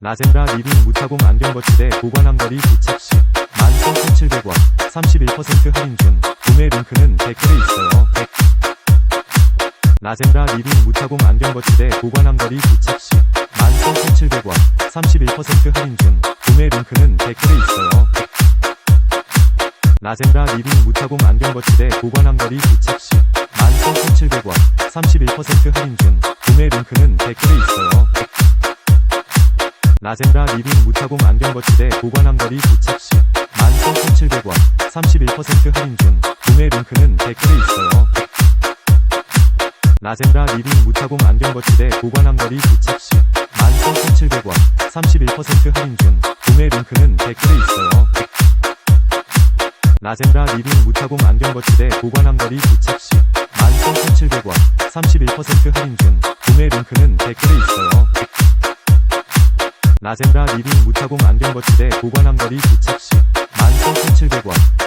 나젠라 리빙 무타공 안경 거치대 보관함 거리 부착 시 13,700원 31% 할인 중 구매 링크는 댓글에 있어요. 댓- 나젠라 리빙 무타공 안경 거치대 보관함 거리 부착 시 13,700원 31% 할인 중 구매 링크는 댓글에 있어요. 댓- 나젠라 리빙 무타공 안경 거치대 보관함 거리 부착 시 13,700원 31% 할인 중 구매 링크는 댓글에 있어요. 댓- 나젠라 리빙 무타공 안경 거치대 보관함 거리 부착 시. 13,700원. 31% 할인 중. 구매 링크는 댓글에 있어요. 나젠라 리빙 무타공 안경 거치대 보관함 거리 부착 시. 13,700원. 31% 할인 중. 구매 링크는 댓글에 있어요. 나젠라 리빙 무타공 안경 거치대 보관함 거리 부착 시. 13,700원. 31% 할인 중. 구매 링크는 댓글에 있어요. 나젠라 리빙 무타공 안경 거치대 보관함 거리 부착 시 13,700원